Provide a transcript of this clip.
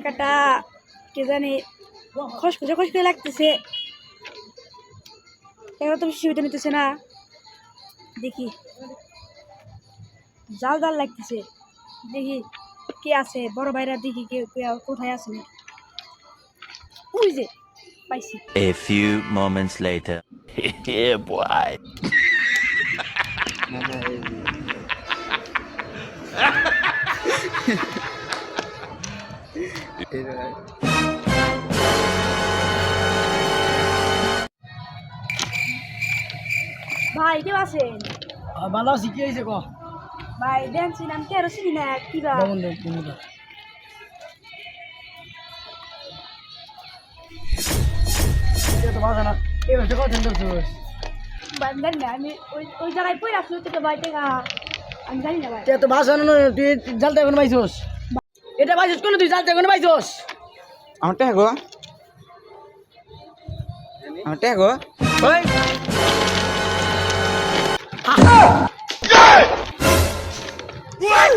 টেকাটা কে জানি খসখসে খসখসে লাগতেছে। টেকাটা তো বেশি সুবিধা নিতেছে না। দেখি। জাল জাল লাগতেছে। দেখি কে আছে? বড় ভাইরা দেখি কে কোথায় আছে নাকি? ওই যে পাইছি। A few moments later. yeah, boy. ভাই কেউ আছেন? ভালো আছি কি হয়েছে ক? ভাই দেখছি নাম কে আরও চিনি না কি বা? বন্ধু বন্ধু এটা তো বাজা না? এই হচ্ছে কত দিন ধরছিস ভাই, আমি জানি না আমি ওই ওই জায়গায় পড়ে আসলো থেকে ভাই আমি জানি না ভাই। তো বাজা তুই জালতে এখন পাইছস এটা বাইশ কোন? তুই জানতে কোন বাইশ আমার টাকা গো। আমার টাকা গো। ওই। What?